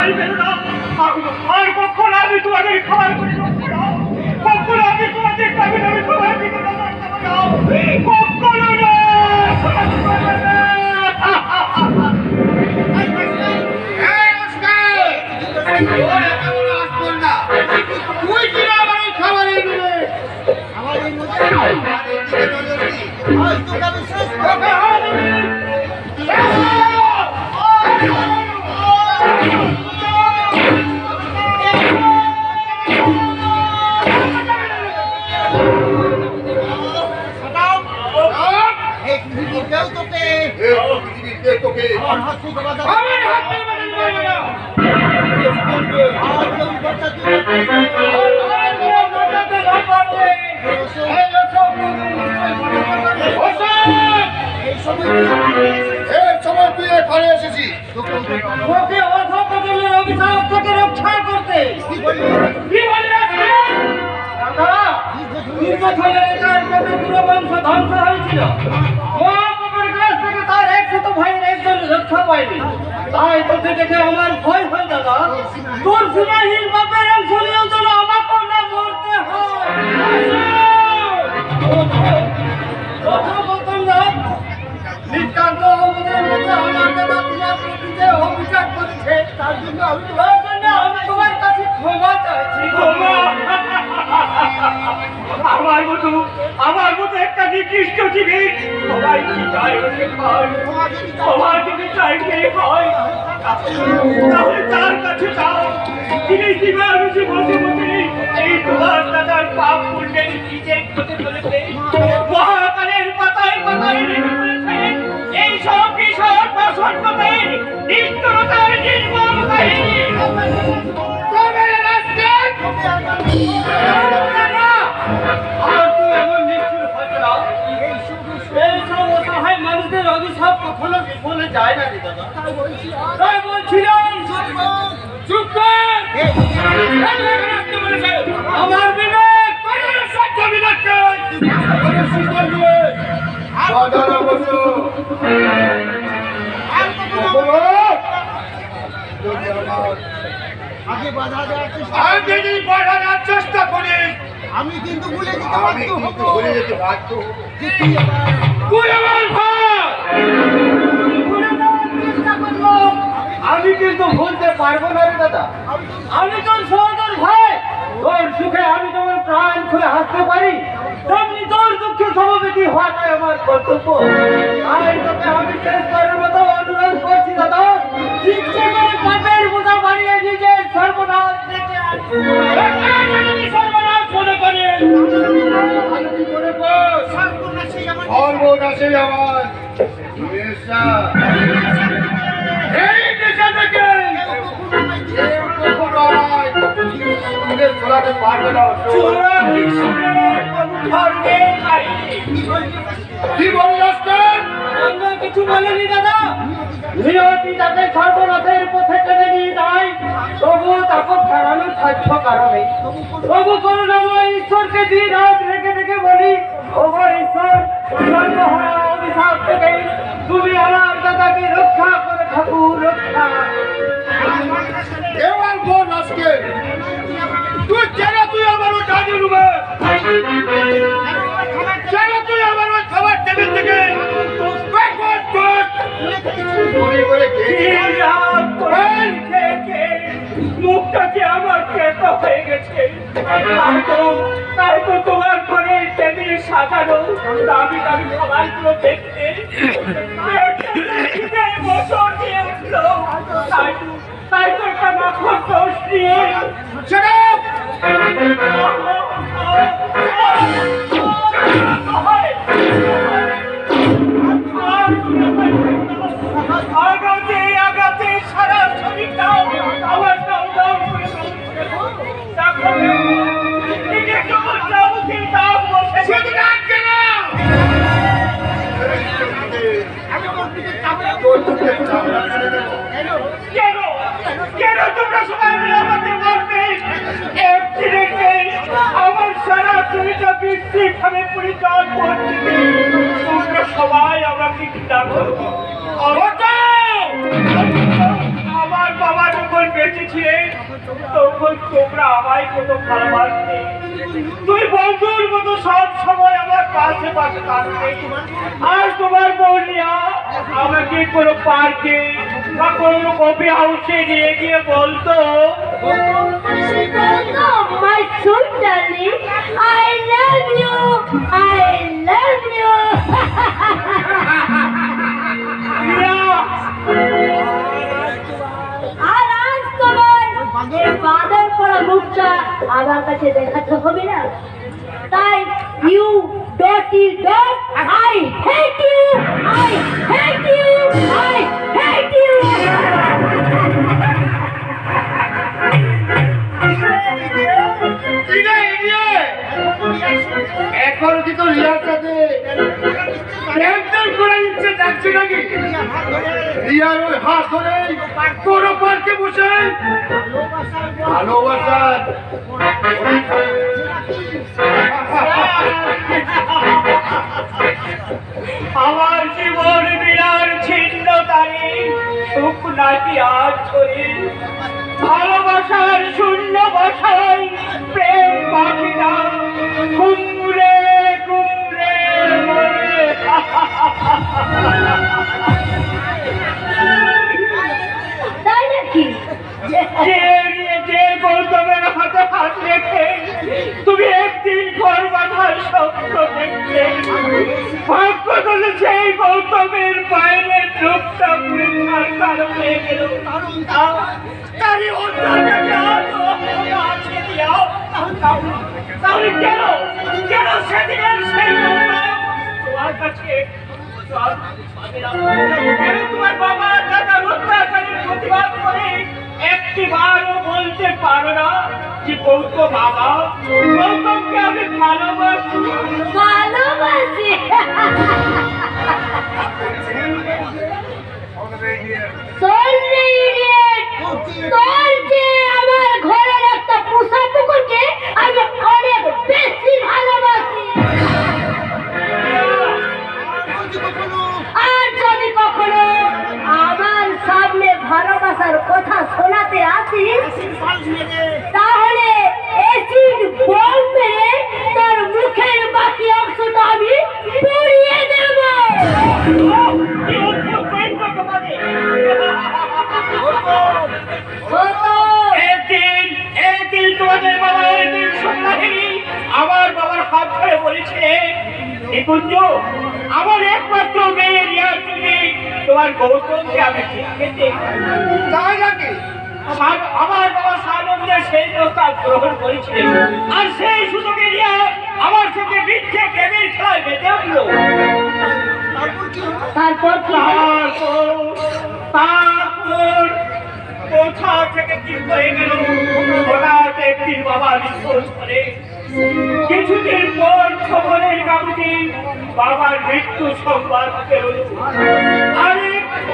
আর কখনো আমি তোমাদের খাবার করে। আমি কখনো না কখনো না। আমার হাত থেকে বাঁচাবে না। আমার হাত থেকে না। না পারবে। এই! এই সময়। এই সময় তুই তোকে অধপতনের অভিশাপ রক্ষা করতে কি বলে এটার কত দূরবংশ ধ্বংস হয়েছিল মহাপ্রভুর কাছ থেকে তার একশত ভাইয়ের একজন রক্ষা পায়নি তাই তোকে দেখে আমার ভয় হয় দাদা। তোর সীমাহীন বাপের নিয়েও যেন আমাকেও না মরতে হয়। কথা বলতাম না নিতান্ত আমাদের মধ্যে আমার দাদা তোমার প্রতি যে অভিযোগ করেছে। তার জন্য আমি তোমার জন্য আমি তোমার কাছে ক্ষমা চাইছি। ক্ষমা আমার মতো আমার মতো একটা নিকৃষ্ট জীবী সবাই কি চাই ওকে খায় ক্ষমা যদি চাইতে হয় তাহলে তার কাছে যাও। তিনি দিবার বেশি দাদার পাপ পুণ্যের নিজের করতে চলেছে মহাকালের এই সব রাস্তায় আর তুই এমন নিষ্ঠুর হতে না এই সব অসহায় মানুষদের অভিশাপ কখনো যায় না রে দাদা? তাই বলছিলাম চুপ কর আমার বিবেক কোনো সত্য বিবেককে বলো। আগে বাধা দেওয়ার চেষ্টা আর যদি বাড়ানোর চেষ্টা করিস আমি কিন্তু ভুলে যেতে আমি বাধ্য কিন্তু ভুলে যেতে বাধ্য হব। তুই আমার ভাই! আমি কিন্তু ভুলতে পারব না রে দাদা। আমি তোর সহোদর ভাই। তোর সুখে আমি তোমার প্রাণ খুলে হাসতে পারি। তেমনি তোর দুঃখে সমবেতি হওয়াটাই আমার কর্তব্য। তাই তোকে আমি শেষ করার মতো অনুরোধ করছি দাদা শিক্ষা করে পাপের বোঝা বাড়িয়ে নিজের সর্বনাশ। যদি সর্বনাশ মনে করেন সর্বনাশী আমার। ছড়াতে পারবে না কিছু বলেনি দাদা নিয়তি তাকে সর্বনাশের পথে টেনে নিয়ে যায় তবু তাকে ফেরানোর সাধ্য কারণে তবু করুণাময় ঈশ্বরকে দিন রাত রেখে রেখে বলি ওগো ঈশ্বর সর্বহারা তুমি আমার দাদাকে রক্ষা করে ঠাকুর আর বোন আজকে। তুই কেন তুই আমার ওই ডানি রুমে? কেন তুই আমার ওই খাবার টেবিল থেকে? করে? মুখটা যে আমার কেটো হয়ে গেছে। তাই তো তোমার ঘরে টেবিলে সাজানো দামি দামি খাবারগুলো দেখতে। বছর দিয়ে উঠল। তাই তো একটা মাখন দোষ নিয়ে। ভাবে পরিচয় করছি। তোমরা সবাই আমার উপর যখন বেঁচে তখন তোমরা আমায় কত ভালোবাসতে তুই বন্ধুর মতো সব সময় পাশে পাশে থাকতে আর তোমার বৌলিয়া আমাকে কোনো পার্কে বা কোনো কফি হাউসে নিয়ে গিয়ে বলতো My sweet darling, I love you, I love you. "Riya, আর আজ তোমার পড়া মুখটা আমার কাছে দেখাতে হবে না তাই you ডটি dot I hate you I hate you I hate you কি রে, কি তোর রিয়ার সাথে করে ইচ্ছে যাচ্ছে নাকি? রিয়ার ওই হাত ধরে তোর পার্কে বসে? ভালোবাসার আমার জীবন বিরার ছিন্ন তারি, সুখ নাকি আর ছড়ি? ভালোবাসার শূন্য বসাই প্রেম পাখিটা কুমড়ে কুমড়ে মরে। তাই নাকি? তুমি একদিন ঘর বাঁধার স্বপ্ন দেখতে ভাগ্য গৌতমের বাইরের রূপটা পরীক্ষার কারণ হয়ে গেল তারই অন্তর্গতে আলো আছে। একটি বারও বলতে পারো না যে গৌতম বাবা। আমার ঘরের একটা পোষা কুকুরকে আমি অনেক বেশি ভালোবাসি। ভালোবাসার কথা শোনাতে আসিস? তাহলে অ্যাসিড বম মেরে তোর মুখের বাকি অংশটা আমি পুড়িয়ে দেব। আমার বাবার হাত ধরে বলেছে নিকুঞ্জ আমার একমাত্র মেয়ে রিয়ার তুমি তোমার গৌতমকে আমি তাই নাকি? আমার বাবা সানন্দে সেই প্রস্তাব গ্রহণ করেছিলেন। আর সেই সুযোগে রিয়া আমার সঙ্গে বৃক্ষে প্রেমের খেলায় মেতে উঠল। তারপর কি তারপর তারপর কোথা থেকে কি হয়ে গেল হঠাৎ একদিন বাবা নিখোঁজ করে কিছুদিন পর খবরের কাগজে বাবার মৃত্যু সংবাদ পেল। আরে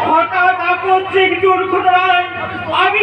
হঠাৎ আপত্তিক দুর্ঘটনায় আমি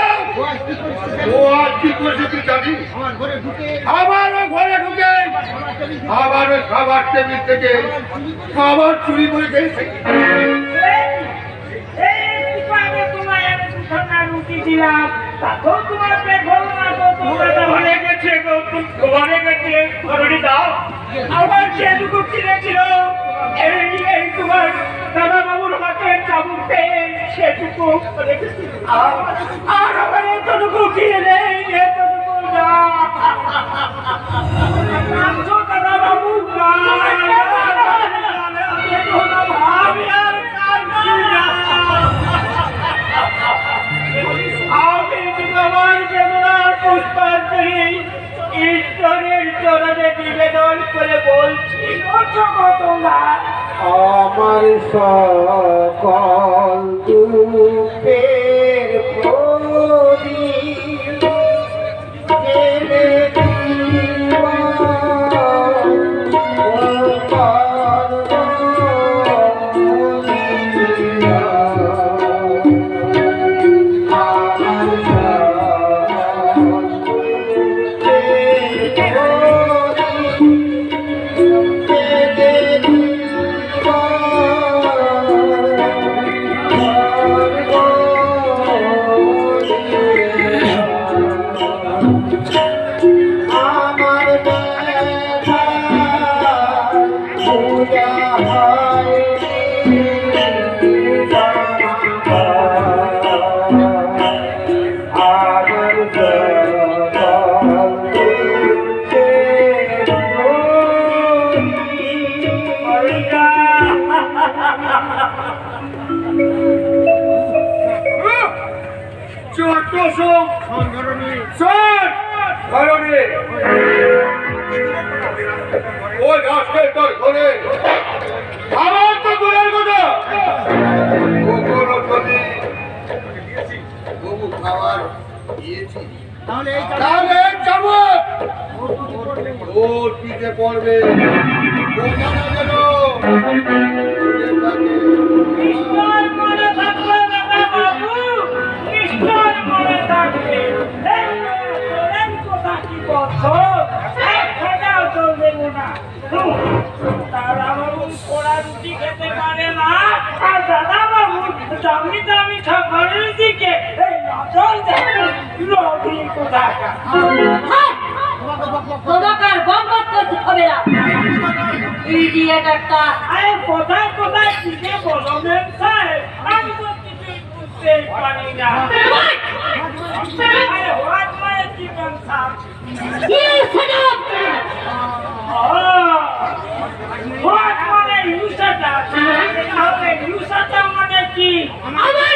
ও আজ কি করেছে তুই জানিস? আবার ও ঘরে ঢুকে। আবার ওই খাবার টেবিল থেকে খাবার চুরি করে খেয়েছে। তাতেও তোমার পেট ভরো না ঘরে গেছে ঘরে গেছে। ঘরে দাও আবার যেটুকু কিনেছিল এই এই তোমার দাদা বাবুর হাতে চাবুক পেয়ে সেটুকু রেখেছি। আর আমার এতটুকু কি নেই, এতটুকু না। আচ্ছা, দাদা বাবু না আমি আর কাঁদছি না। আমি তোমার বেদনার পুষ্পাঞ্জলি ঈশ্বরের চরণে নিবেদন করে বলছি আমার সকল ওই তোর ধরে আমার তো দূরের কথা। ও যদি বহু খাবার দিয়েছি। তাহলে যাব ও পিঠে পড়বে বোঝা না যেন ওদের কাছে নিশ্চয় মনে থাকবে দাদা বাবু নিশ্চয় মনে থাকবে এই তোরেন কথা কি করছ এক টাকাও চলবে না দাদা বাবু পোড়া রুটি খেতে পারে না আর দাদা বাবু দামি দামি খাবারের দিকে এই নজর দেয় রবি কোথাকার? হ্যাঁ, আর বকবক করতে হবে না ইডিয়েট একটা আরে কোথায় কোথায়? কিনে বলবেন সাহেব? আমি তো কিছুই বুঝতেই পারি না। আরে হোয়াট মানে চিকেন সাহেব You shut হোয়াট মানে ইউসাটা তাহলে ইউসাটা মানে কি? আমার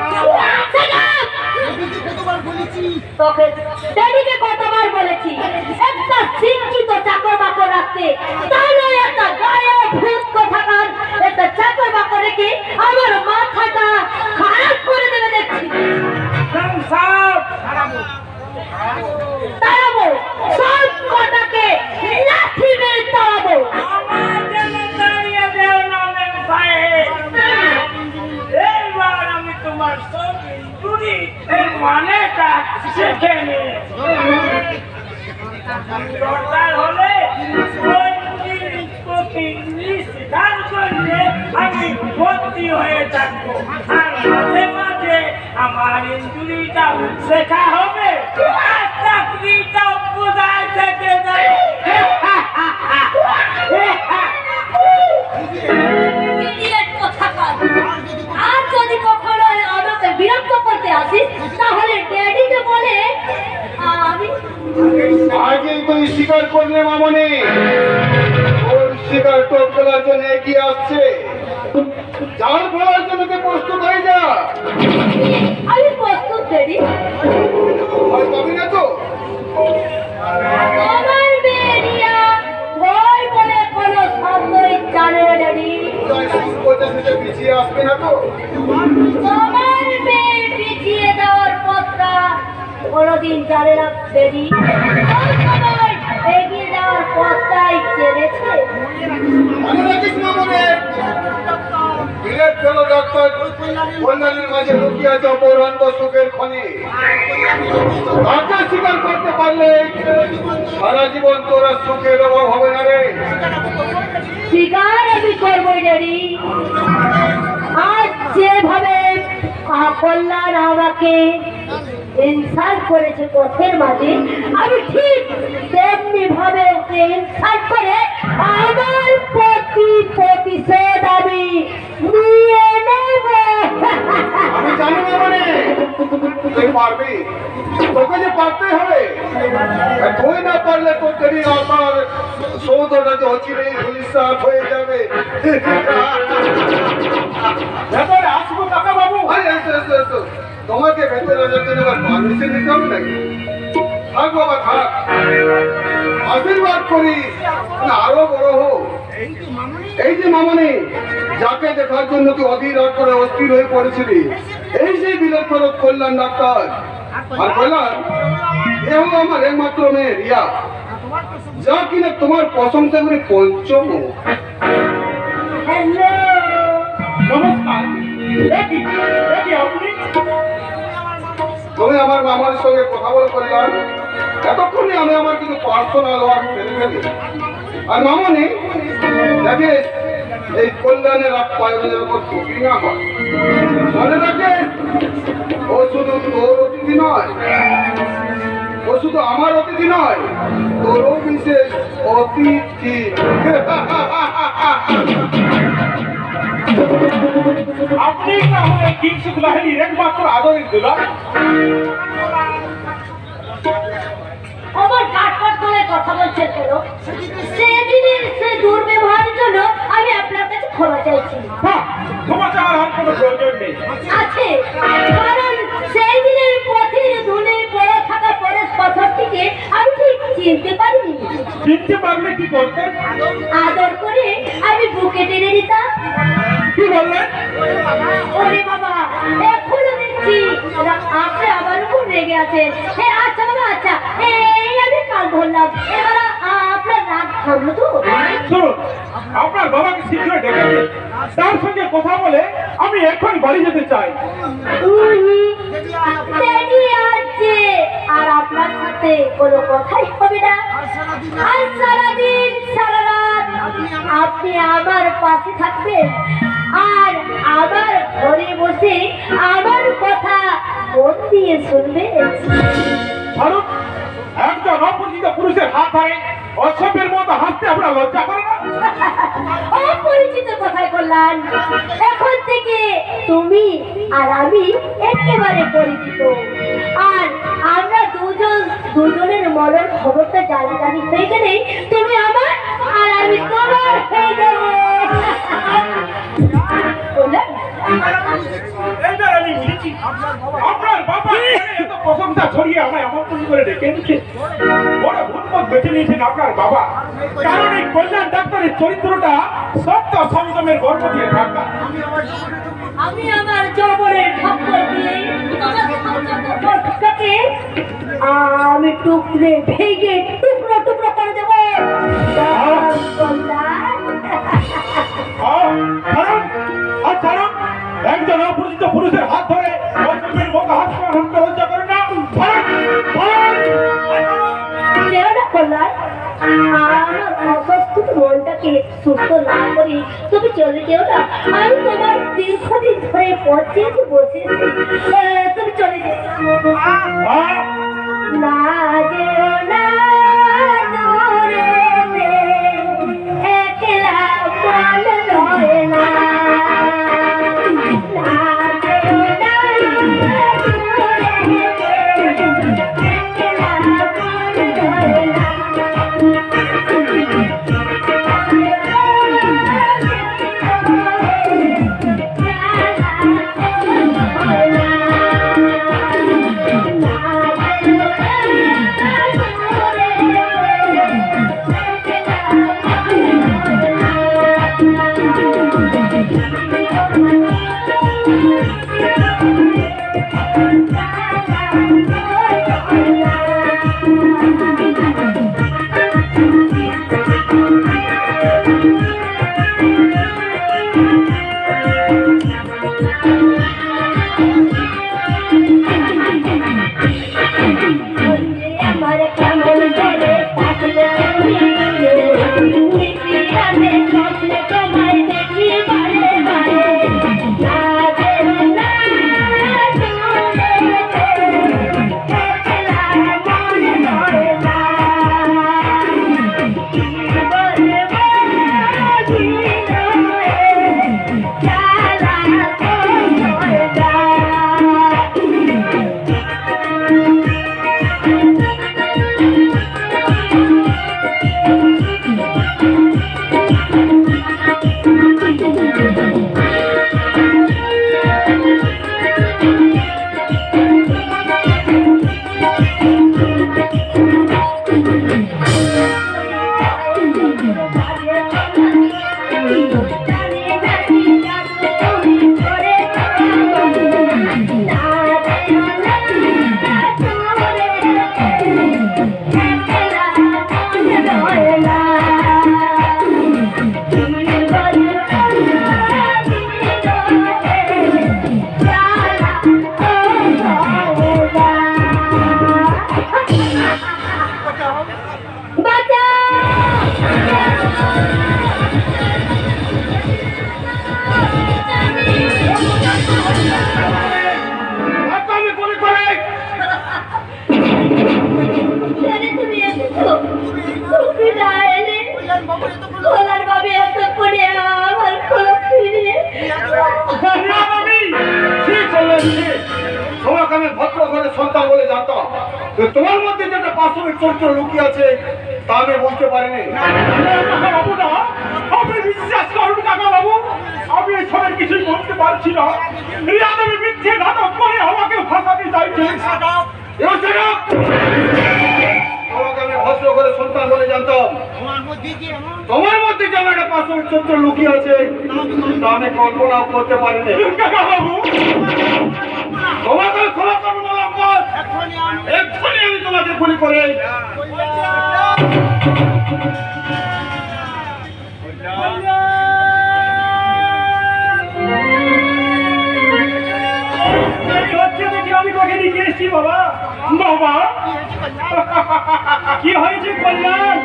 তোকে ড্যাডিকে কতবার বলেছি একটা শিক্ষিত চাকর বাকর রাখতে। তাহলে একটা গায়ে ভূত কোথাকার একটা চাকর বাকর রেখে আমার মাথাটা খারাপ করে দেবে দেখছি। সব তাড়াবো সব কটাকে লাঠি মেরে তাড়াবো। আমার যেন দাঁড়িয়ে দেও না সাহেব। এইবার আমি তোমার সব ইঞ্জুরি এর মানেটা শিখে নিয়ে দরকার হলে স্বীকার করলে আমি ভর্তি হয়ে থাকব। আর মাঝে মাঝে আমার ইঞ্জুরিটা শেখা হবে। চাকরিটা বোঝায় থেকে ইডিয়েট তুই স্বীকার করলে মামনি। ওর স্বীকার ফেলার জন্য এগিয়ে আসছে। জাল ফেলার জন্য প্রস্তুত হয়ে যা। আমি প্রস্তুত ড্যাডি ভয় পাবি না তো? আমার বেরিয়া ভয় বলে কোনো শব্দই জানে না ড্যাডি শুরু পিছিয়ে আসবে না তো? আমার মেয়ে পিছিয়ে দেওয়ার পথটা কোনোদিন জানে না ড্যাডি এগিয়ে যাওয়ার পথটাই চেনেছে। মনে রাখিস ডাক্তার কল্যাণের মাঝে লুকিয়ে আছে অপরান্ত সুখের খনি। তাকে স্বীকার করতে পারলে সারা জীবন তোরা সুখের অভাব হবে না রে। স্বীকার আমি করব ড্যাডি আজ যেভাবে কল্যাণ আমাকে ইনসাল্ট করেছে পথের মাঝে। আমি ঠিক তেমনি ভাবে ওকে ইনসাল্ট করে আমার প্রতি প্রতিশোধ আমি নিয়ে নেব। আমি জানি না মানে। তুই পারবি? তোকে যে পারতে হবে। তুই না পারলে তোর যদি আমার সৌদটা যে হচ্ছে রে হয়ে যাবে। ভেতরে আসব কাকা বাবু। এসো এসো। তোমাকে ভেতরে আসার জন্য আবার পারমিশন নিতে হবে নাকি? থাক বাবা, থাক। আশীর্বাদ করি। আরও বড় হোক। এই যে মামনি, যাকে দেখার জন্য তুই অধীর করে অস্থির হয়ে পড়েছিলি, এই সেই বিলের খরচ কল্যাণ ডাক্তার। আর বললাম এ হলো আমার একমাত্র মেয়ে রিয়া। যা কিনা তোমার প্রশংসা করে পঞ্চম নমস্কার। আপনি তুমি আমার মামার সঙ্গে কথা বলে করলাম এতক্ষণে আমি আমার কিছু পার্সোনাল ওয়ার্ক ফেলে ফেলি। আর মামনি, দেখে এই কল্যাণের আপ্যায়নের উপর ঝুঁকি না হয়। মনে রাখে ও শুধু তোর অতিথি নয়, ও শুধু আমার অতিথি নয়, তোরও বিশেষ অতিথি। আপনি তাহলে কিংসুক লাহিনীর একমাত্র আদরের দুলা আমার কাটকাট করে কথা বলছেন কেন? সেদিনের সে দুর্ব্যবহারের জন্য আমি আপনার কাছে ক্ষমা চাইছি। ক্ষমা চাওয়ার আর কোনো প্রয়োজন নেই। আছে কারণ সেই দিনের পথের ধুলে পড়ে থাকা পরেশ পাথরটিকে আমি ঠিক চিনতে পারিনি। চিনতে পারলে কি করতেন আদর করে আমি বুকে টেনে নিতাম। কি বললেন ওরে বাবা এখনও দেখছি। আপনি আমার উপর রেগে আছেন। এ আচ্ছা বাবা আচ্ছা। এই আমি কাল ধরলাম। এবার আপনার রাগ থামলো তো? শুনুন আপনার বাবাকে শীঘ্র ডেকে দিন তার সঙ্গে কথা বলে আমি এখন বাড়ি যেতে চাই। ড্যাডি আছে। আর আপনার সাথে কোনো কথাই হবে না। আর সারাদিন সারা রাত আপনি আমার পাশে থাকবেন। আর আমার ঘরে বসে আমার কথা মন দিয়ে শুনবেন। একজন অপরিচিত পুরুষের হাত ধরে অসভ্যের মতো হাসতে আপনার লজ্জা করে না? অপরিচিত কথাই বললাম। এখন থেকে তুমি আর আমি একেবারে পরিচিত। আর আমরা দুজন দুজনের মনের খবরটা জানি জানি হয়ে গেলে তুমি আমার এনেছে বড় ভুলপথ বেছে নিয়েছেন আপনার বাবা। কারণ এই কল্যাণ ডাক্তারের চরিত্রটা সত্য সংযমের গর্ব দিয়ে ঢাকা। আমি আমার জবরের ঠক্কর দিয়ে আমি টুকরে ভেঙে টুকরো টুকরো করে দেবো। একজন অপরিচিত পুরুষের হাত কল্যাণ আমার অসুস্থ মনটাকে সুস্থ না করি তুমি চলে যেও না। আমি তোমার দীর্ঘদিন ধরে পথে বসেছি। তুমি চলে যেও না Thank you. তোমার মধ্যে যেটা পাশবিক চরিত্র লুকিয়ে আছে তা আমি বুঝতে পারিনি। আপনি বিশ্বাস করুন কাকা বাবু? আমি এসবের কিছুই বলতে পারছি না। রিয়াদবি মিথ্যে নাটক করে আমাকে ফাঁসাতে চাইছে। আমি তোমার মধ্যে যেন একটা পাশবিক চরিত্র লুকিয়ে আছে তা আমি কল্পনাও করতে পারিনি। তোমাকে ক্ষমা করব। এক্ষুনি আমি তোমাকে গুলি করে আমি তোকে নিয়ে এসেছি বাবা। বাবা। কি হয়েছে কল্যাণ?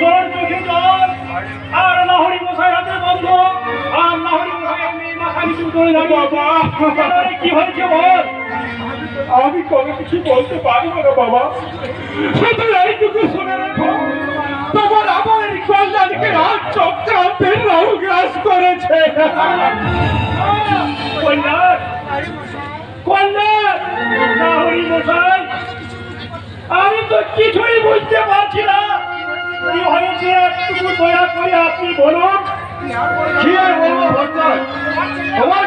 তোর চোখে জল। আর লাহরি মশাই হাতে বন্ধ আর লাহরি মশাই মেয়ে মাথা নিচু করে দাঁড়িয়ে বাবা কি হয়েছে বল? আমি কোনো কিছু বলতে পারব না, বাবা। শুধু এইটুকু শুনে রাখো, তোমার আমার কল্যাণকে আজ চক্রান্তের রাহু গ্রাস করেছে আমি তো কিছুই বুঝতে পারছি না। কি হয়েছে একটু দয়া করে আপনি বলুন। ভট্টাচ?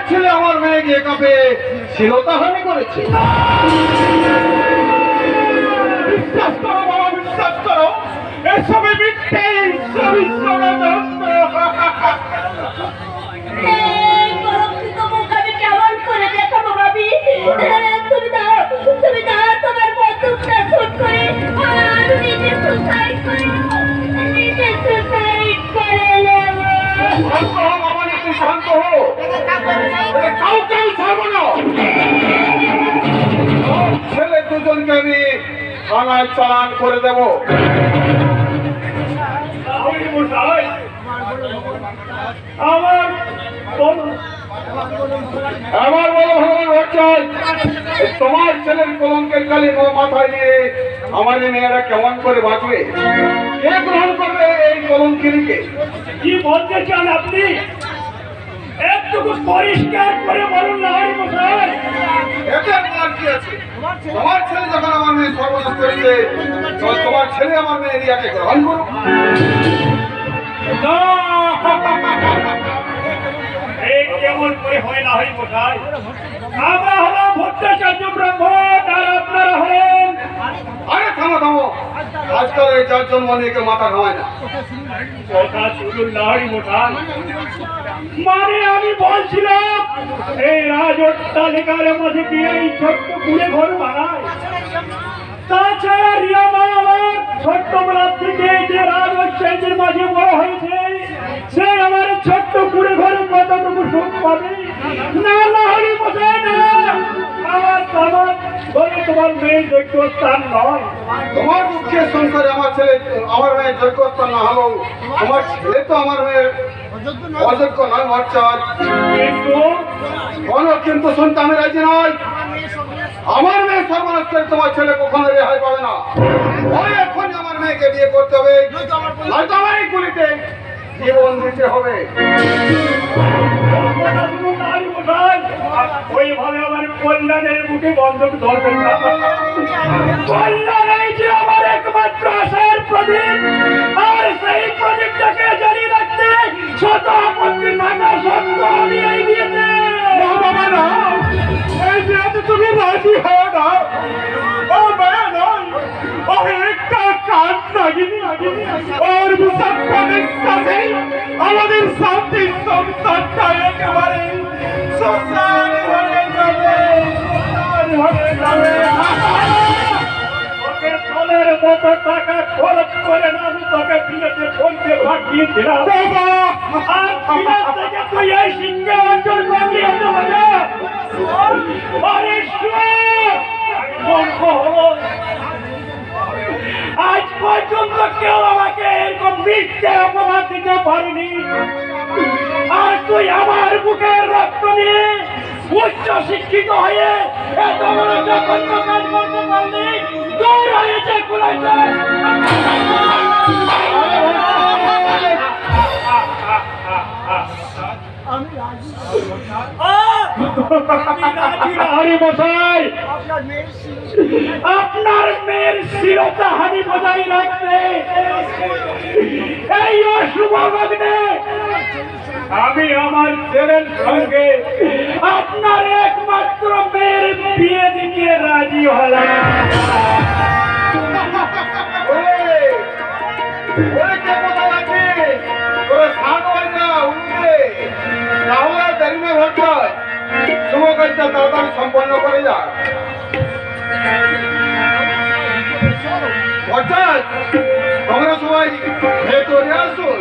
ছেলে আমার মেয়েকে একাপে শ্লীলতাহানি করেছে। বিশ্বাস করো বাবা বিশ্বাস করো। এসবে মিথ্যে সবই শান্ত এ কাউকে আমি না। ছেলে দুজনকে আমি থানায় চালান করে দেবো। আমার বলো ভগবান ভট্টাচ তোমার ছেলের কলঙ্কের কালি মাথায় নিয়ে আমার মেয়েরা কেমন করে বাঁচবে? কে গ্রহণ করবে এই কলঙ্কিনীকে? কি বলতে চান আপনি? একটুকু পরিষ্কার করে বলুন লাহরি মশাই। এতে তোমার কি আছে? তোমার ছেলে যখন আমার মেয়ে সর্বনাশ করেছে তোমার ছেলে আমার মেয়ে রিয়াকে গ্রহণ করুক। না! কেমন করে হয় না হয় কোথায় আমরা হলাম ভট্টাচার্য ব্রাহ্মণ আর আপনারা হলেন আরে থামো থামো। আজকাল এই যার জন্ম নিয়ে কেউ মাথা ঘামায় না। মানে আমি বলছিলাম এই রাজ অট্টালিকার মধ্যে কি এই ছোট্ট কুড়ে ঘর বানায়? তাছাড়া রিয়া মা আমার ছোট্টবেলা থেকে যে রাজ অট্টালিকার মাঝে বড় হয়েছে সে আমার ছোট্ট কুড়ে ঘরে কতটুকু সুখ পাবে? না বলে তোমার মেয়ে যোগ্য স্থান নয়। তোমার দুঃখের সংসারে আমার ছেলে আমার মেয়ের যোগ্যস্থান না হলেও তোমার ছেলে তো আমার মেয়ের অযোগ্য নয় ভট্টাচ কিন্তু কোনো কিন্তু শুনতে আমি রাজি নয়। আমার মেয়ে সর্বনাশ করে তোমার ছেলে কখনো রেহাই পাবে না। ওই এখনই আমার মেয়েকে বিয়ে করতে হবে। নয়তো আমার এই গুলিতে জীবন দিতে হবে। ওইভাবে আমার কল্যাণের বুকে বন্ধক ধরবেন যে আমার একমাত্র আশার প্রদীপ আর সেই প্রদীপটাকে জ্বালিয়ে রাখতে শত আপত্তি থাকা না এই তুমি রাজি হও না ফলের টাকা খরচ করে না আমি তোকে বিয়েতে বলতে পাঠিয়েছিলাম আর বিয়ে থেকে তুই এই শিক্ষা অর্জন করলি এত মজা আজ পর্যন্ত কেউ আমাকে এরকম মিথ্যে অপবাদ দিতে পারেনি। আর তুই আমার বুকের রক্ত নিয়ে উচ্চ শিক্ষিত হয়ে এত বড় জঘন্য কাজ করতে পারলি? আপনার মেয়ের শিরতা হানি বজায় রাখতে। এই অশুভ লগ্নে আমি আমার ছেলের সঙ্গে আপনার একমাত্র মেয়ের বিয়ে দিতে রাজি হলাম। দেরি হচ্ছে শুভকাজটা তাড়াতাড়ি সম্পন্ন করে যাও ভট্টাচ তোমরা সবাই ভেতরে আসুন